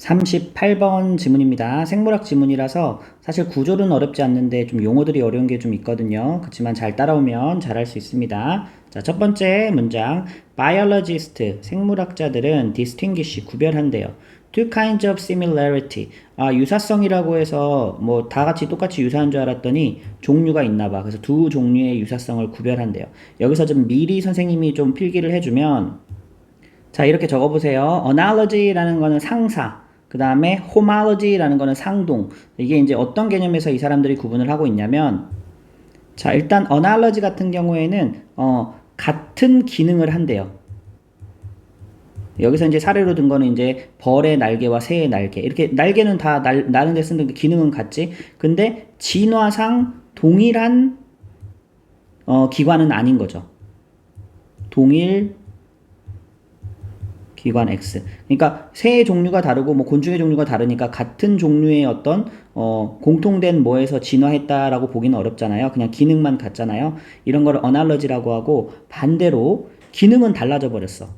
38번 지문입니다. 생물학 지문이라서 사실 구조는 어렵지 않는데 좀 용어들이 어려운 게 좀 있거든요. 그렇지만 잘 따라오면 잘할 수 있습니다. 자, 첫 번째 문장. biologist, 생물학자들은 distinguish, 구별한대요. two kinds of similarity. 아, 유사성이라고 해서 뭐 다 같이 똑같이 유사한 줄 알았더니 종류가 있나 봐. 그래서 두 종류의 유사성을 구별한대요. 여기서 좀 미리 선생님이 좀 필기를 해 주면 자, 이렇게 적어 보세요. analogy라는 거는 상사. 그 다음에 homology라는 거는 상동. 이게 이제 어떤 개념에서 이 사람들이 구분을 하고 있냐면, 자, 일단 analogy 같은 경우에는, 어, 같은 기능을 한대요. 여기서 이제 사례로 든 거는 이제 벌의 날개와 새의 날개. 이렇게 날개는 다 날, 나는 데 쓰는 기능은 같지. 근데 진화상 동일한, 어, 기관은 아닌 거죠. 동일 기관 X. 그러니까 새의 종류가 다르고 뭐 곤충의 종류가 다르니까 같은 종류의 어떤 어 공통된 뭐에서 진화했다라고 보기는 어렵잖아요. 그냥 기능만 같잖아요. 이런 거를 어날러지라고 하고 반대로 기능은 달라져 버렸어.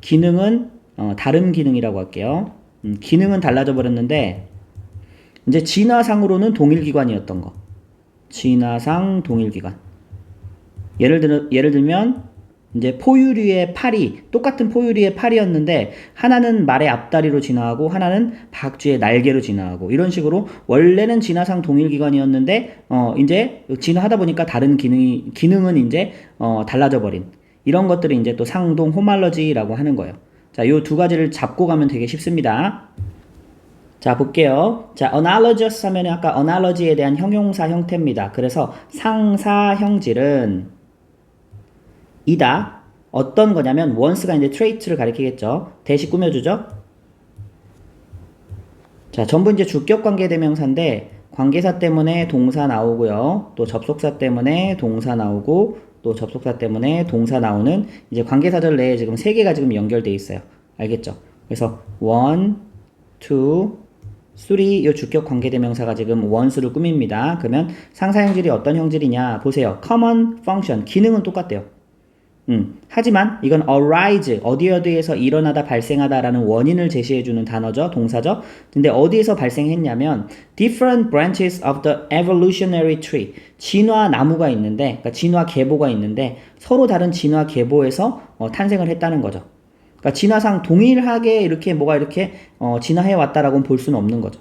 기능은 어 다른 기능이라고 할게요. 음, 기능은 달라져 버렸는데 이제 진화상으로는 동일 기관이었던 거. 진화상 동일 기관. 예를 들 예를 들면 이제 포유류의 팔이 똑같은 포유류의 팔이었는데 하나는 말의 앞다리로 진화하고 하나는 박쥐의 날개로 진화하고 이런 식으로 원래는 진화상 동일 기관이었는데 어 이제 진화하다 보니까 다른 기능이 기능은 이제 어 달라져 버린 이런 것들이 이제 또 상동 호말러지라고 하는 거예요. 자, 요 두 가지를 잡고 가면 되게 쉽습니다. 자, 볼게요. 자, analogous 하면 아까 analogy에 대한 형용사 형태입니다. 그래서 상사 형질은 이다. 어떤 거냐면 once가 이제 trait를 가리키겠죠. 대시 꾸며주죠. 자, 전부 이제 주격 관계 대명사인데 관계사 때문에 동사 나오고요. 또 접속사 때문에 동사 나오고 또 접속사 때문에 동사 나오는 이제 관계사절 내에 지금 세 개가 지금 연결돼 있어요. 알겠죠? 그래서 one, two, three 이 주격 관계 대명사가 지금 once를 꾸밉니다. 그러면 상사 형질이 어떤 형질이냐 보세요. common function 기능은 똑같대요. 음, 하지만 이건 arise 어디 어디에서 일어나다 발생하다라는 원인을 제시해주는 단어죠 동사죠. 근데 어디에서 발생했냐면 different branches of the evolutionary tree. 진화 나무가 있는데 그러니까 진화 계보가 있는데 서로 다른 진화 계보에서 어, 탄생을 했다는 거죠. 그러니까 진화상 동일하게 이렇게 뭐가 이렇게 어, 진화해 왔다라고는 볼 수는 없는 거죠.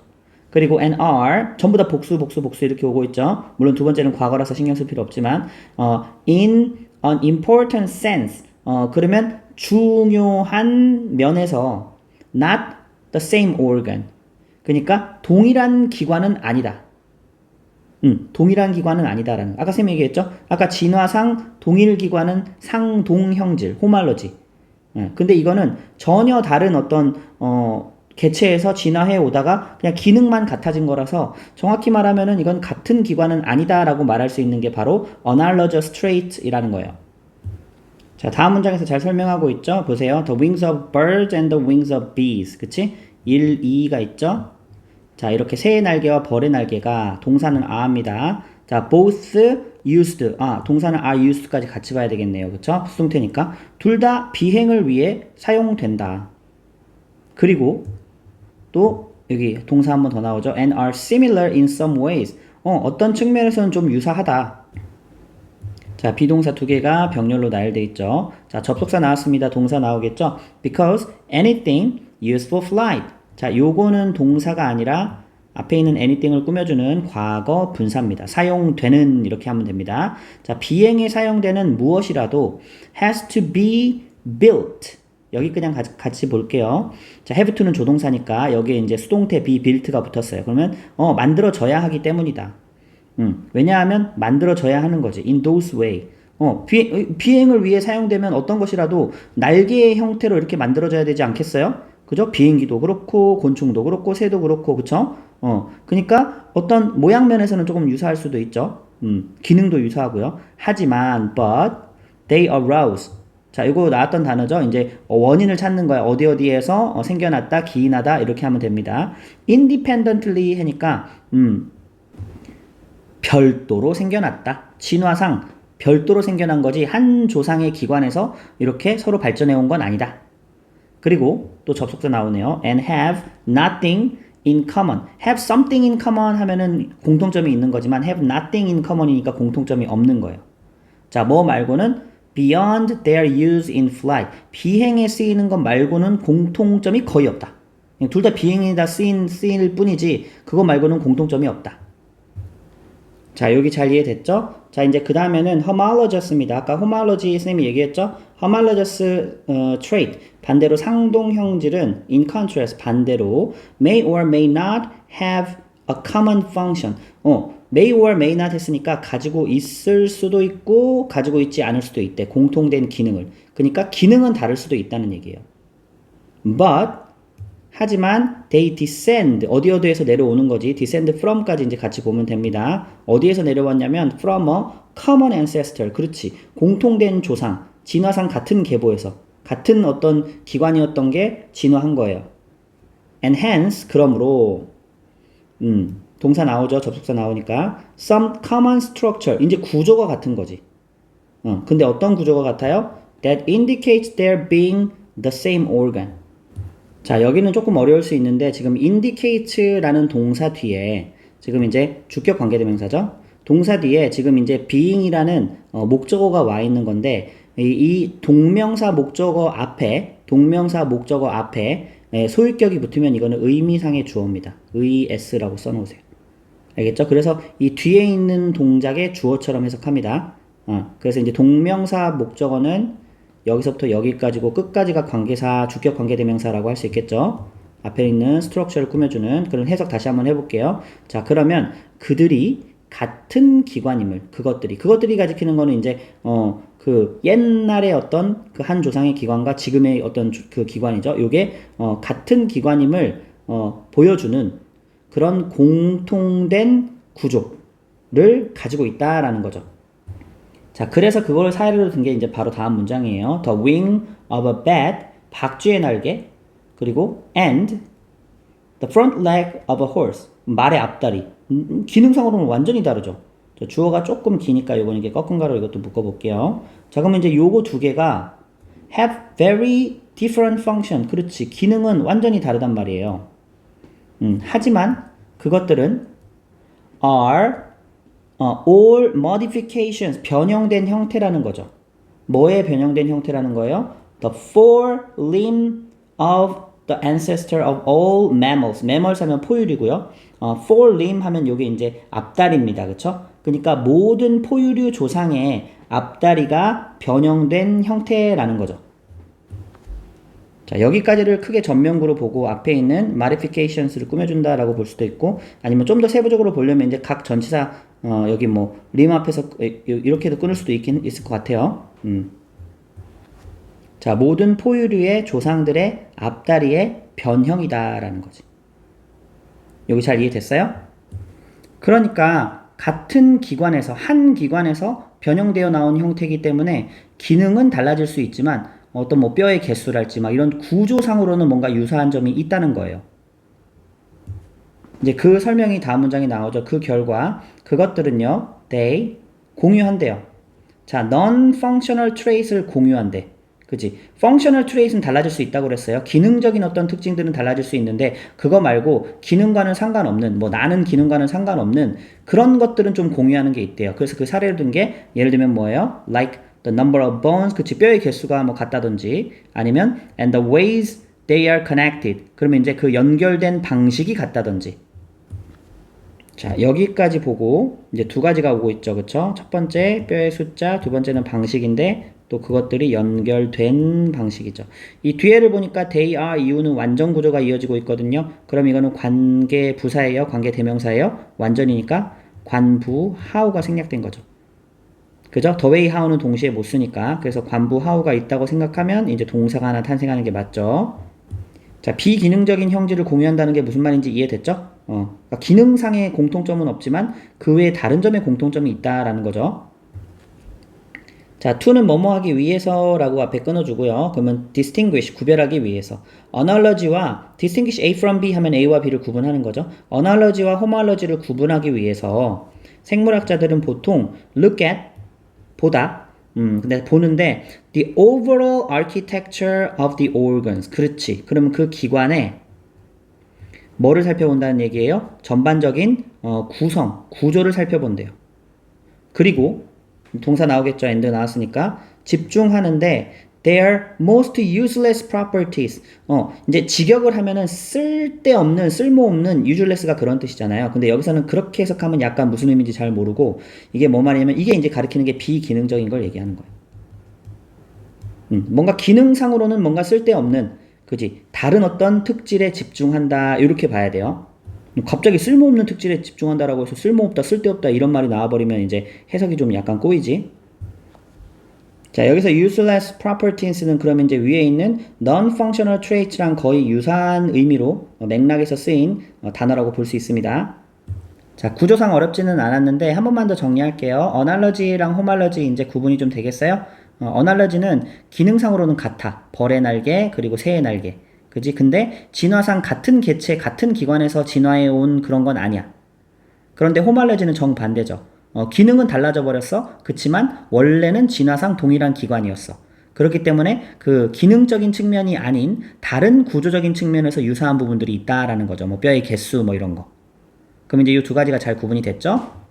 그리고 and are 전부 다 복수 복수 복수 이렇게 오고 있죠. 물론 두 번째는 과거라서 신경 쓸 필요 없지만 어, in an important sense. 어, 그러면 중요한 면에서 not the same organ. 그러니까 동일한 기관은 아니다. 음, 동일한 기관은 아니다라는. 아까 쌤이 얘기했죠? 아까 진화상 동일 기관은 상동형질, 호말러지. 예, 근데 이거는 전혀 다른 어떤 어 개체에서 진화해 오다가 그냥 기능만 같아진 거라서 정확히 말하면은 이건 같은 기관은 아니다라고 말할 수 있는 게 바로 analogous trait이라는 거예요. 자, 다음 문장에서 잘 설명하고 있죠? 보세요. The wings of birds and the wings of bees. 그치? 1, 2가 있죠? 자, 이렇게 새의 날개와 벌의 날개가 동사는 are입니다. 자, both used. 아, 동사는 are used까지 같이 봐야 되겠네요. 그쵸? 수동태니까. 둘 다 비행을 위해 사용된다. 그리고 또 여기 동사 한 번 더 나오죠. and are similar in some ways. 어, 어떤 측면에서는 좀 유사하다. 자, 비동사 두 개가 병렬로 나열돼 있죠. 자, 접속사 나왔습니다. 동사 나오겠죠? Because anything used for flight. 자, 요거는 동사가 아니라 앞에 있는 anything을 꾸며주는 과거 분사입니다. 사용되는 이렇게 하면 됩니다. 자, 비행에 사용되는 무엇이라도 has to be built. 여기 그냥 같이 볼게요. 자, have to는 조동사니까 여기에 이제 수동태 be built가 붙었어요. 그러면 어 만들어져야 하기 때문이다. 음, 왜냐하면 만들어져야 하는 거지. In those way. 어, 비행, 비행을 위해 사용되면 어떤 것이라도 날개의 형태로 이렇게 만들어져야 되지 않겠어요? 그죠? 비행기도 그렇고, 곤충도 그렇고, 새도 그렇고, 그쵸? 어, 그니까 어떤 모양 면에서는 조금 유사할 수도 있죠. 음, 기능도 유사하고요. 하지만, but, they arouse. 자, 이거 나왔던 단어죠. 이제 원인을 찾는 거야. 어디 어디에서 어, 생겨났다, 기인하다, 이렇게 하면 됩니다. independently 하니까, 음, 별도로 생겨났다. 진화상 별도로 생겨난 거지 한 조상의 기관에서 이렇게 서로 발전해 온 건 아니다. 그리고 또 접속사 나오네요. and have nothing in common. have something in common 하면은 공통점이 있는 거지만 have nothing in common이니까 공통점이 없는 거예요. 자, 뭐 말고는 beyond their use in flight. 비행에 쓰이는 것 말고는 공통점이 거의 없다. 둘 다 비행에다 쓰인, 쓰일 뿐이지 그거 말고는 공통점이 없다. 자, 여기 잘 이해됐죠? 자, 이제 그 다음에는 homologous입니다. 아까 homology 선생님이 얘기했죠? homologous 어, trait, 반대로 상동 형질은 in contrast, 반대로 may or may not have a common function. 어, may or may not 했으니까 가지고 있을 수도 있고 가지고 있지 않을 수도 있대. 공통된 기능을. 그러니까 기능은 다를 수도 있다는 얘기예요. But 하지만 they descend 어디 어디에서 내려오는 거지 descend from까지 이제 같이 보면 됩니다. 어디에서 내려왔냐면 from a common ancestor 그렇지 공통된 조상 진화상 같은 계보에서 같은 어떤 기관이었던 게 진화한 거예요. and hence 그러므로 음 동사 나오죠 접속사 나오니까 some common structure 이제 구조가 같은 거지. 어 근데 어떤 구조가 같아요? that indicates their being the same organ. 자, 여기는 조금 어려울 수 있는데 지금 indicate라는 동사 뒤에 지금 이제 주격 관계대명사죠. 동사 뒤에 지금 이제 being이라는 어, 목적어가 와 있는 건데 이, 이 동명사 목적어 앞에 동명사 목적어 앞에 에, 소유격이 붙으면 이거는 의미상의 주어입니다. 의s라고 써놓으세요. 알겠죠? 그래서 이 뒤에 있는 동작의 주어처럼 해석합니다. 어, 그래서 이제 동명사 목적어는 여기서부터 여기까지고 끝까지가 관계사, 주격 관계대명사라고 할 수 있겠죠. 앞에 있는 스트럭처를 꾸며주는 그런 해석 다시 한번 해볼게요. 자, 그러면 그들이 같은 기관임을 그것들이 그것들이 가리키는 거는 이제 어 그 옛날의 어떤 그 한 조상의 기관과 지금의 어떤 주- 그 기관이죠. 요게 어 같은 기관임을 어 보여주는 그런 공통된 구조를 가지고 있다라는 거죠. 자, 그래서 그걸 사례로 든 게 이제 바로 다음 문장이에요. The wing of a bat, 박쥐의 날개, 그리고 and the front leg of a horse, 말의 앞다리. 음, 음, 기능상으로는 완전히 다르죠. 자, 주어가 조금 기니까 요건 이게 꺾은 가로 이것도 묶어볼게요. 자, 그러면 이제 요거 두 개가 have very different function. 그렇지. 기능은 완전히 다르단 말이에요. 음, 하지만 그것들은 are 어, all modifications 변형된 형태라는 거죠. 뭐에 변형된 형태라는 거예요? The four limb of the ancestor of all mammals. mammals 하면 포유류고요. 어, four limb 하면 요게 이제 앞다리입니다. 그쵸? 그러니까 모든 포유류 조상의 앞다리가 변형된 형태라는 거죠. 자, 여기까지를 크게 전면구로 보고 앞에 있는 modifications를 꾸며준다라고 볼 수도 있고 아니면 좀 더 세부적으로 보려면 이제 각 전치사 어, 여기 뭐 림 앞에서 에, 이렇게도 끊을 수도 있긴 있을 것 같아요. 음. 자, 모든 포유류의 조상들의 앞다리의 변형이다라는 거지. 여기 잘 이해됐어요? 그러니까 같은 기관에서 한 기관에서 변형되어 나온 형태이기 때문에 기능은 달라질 수 있지만 어떤 뭐 뼈의 개수랄지 막 이런 구조상으로는 뭔가 유사한 점이 있다는 거예요. 이제 그 설명이 다음 문장에 나오죠. 그 결과 그것들은요, they 공유한대요. 자, non-functional trait을 공유한대. 그지? functional trait은 달라질 수 있다고 그랬어요. 기능적인 어떤 특징들은 달라질 수 있는데 그거 말고 기능과는 상관없는 뭐 나는 기능과는 상관없는 그런 것들은 좀 공유하는 게 있대요. 그래서 그 사례를 든 게 예를 들면 뭐예요? like the number of bones 그치 뼈의 개수가 뭐 같다든지 아니면 and the ways they are connected 그러면 이제 그 연결된 방식이 같다든지 자, 여기까지 보고 이제 두 가지가 오고 있죠. 그쵸? 첫 번째 뼈의 숫자, 두 번째는 방식인데 또 그것들이 연결된 방식이죠. 이 뒤에를 보니까 they are 이유는 완전 구조가 이어지고 있거든요. 그럼 이거는 관계 부사예요? 관계 대명사예요? 완전이니까 관부 how가 생략된 거죠. 그죠? way how는 동시에 못 쓰니까 그래서 관부 how가 있다고 생각하면 이제 동사가 하나 탄생하는 게 맞죠. 자, 비기능적인 형질을 공유한다는 게 무슨 말인지 이해됐죠? 어, 그러니까 기능상의 공통점은 없지만 그 외에 다른 점의 공통점이 있다라는 거죠. 자, to는 뭐뭐 하기 위해서라고 앞에 끊어주고요. 그러면 distinguish, 구별하기 위해서. analogy와 distinguish A from B 하면 A와 B를 구분하는 거죠. analogy와 homology를 구분하기 위해서 생물학자들은 보통 look at, 보다, 음, 근데 보는데 the overall architecture of the organs. 그렇지. 그러면 그 기관의 뭐를 살펴본다는 얘기예요? 전반적인 어, 구성, 구조를 살펴본대요. 그리고 동사 나오겠죠. end 나왔으니까 집중하는데 their most useless properties. 어, 이제 직역을 하면은 쓸데없는, 쓸모없는 useless가 그런 뜻이잖아요. 근데 여기서는 그렇게 해석하면 약간 무슨 의미인지 잘 모르고 이게 뭐 말이냐면 이게 이제 가리키는 게 비기능적인 걸 얘기하는 거예요. 음, 뭔가 기능상으로는 뭔가 쓸데없는 그지 다른 어떤 특질에 집중한다 이렇게 봐야 돼요. 갑자기 쓸모없는 특질에 집중한다라고 해서 쓸모없다 쓸데없다 이런 말이 나와버리면 이제 해석이 좀 약간 꼬이지. 자 여기서 useless properties는 그러면 이제 위에 있는 non-functional traits랑 거의 유사한 의미로 어, 맥락에서 쓰인 어, 단어라고 볼 수 있습니다. 자 구조상 어렵지는 않았는데 한 번만 더 정리할게요. 어날러지랑 호말러지 이제 구분이 좀 되겠어요? 어, 어날러지는 기능상으로는 같아. 벌의 날개 그리고 새의 날개. 그지? 근데 진화상 같은 개체 같은 기관에서 진화해 온 그런 건 아니야. 그런데 호말러지는 정반대죠. 어, 기능은 달라져 버렸어. 그치만 원래는 진화상 동일한 기관이었어. 그렇기 때문에 그 기능적인 측면이 아닌 다른 구조적인 측면에서 유사한 부분들이 있다라는 거죠. 뭐 뼈의 개수 뭐 이런 거. 그럼 이제 이 두 가지가 잘 구분이 됐죠?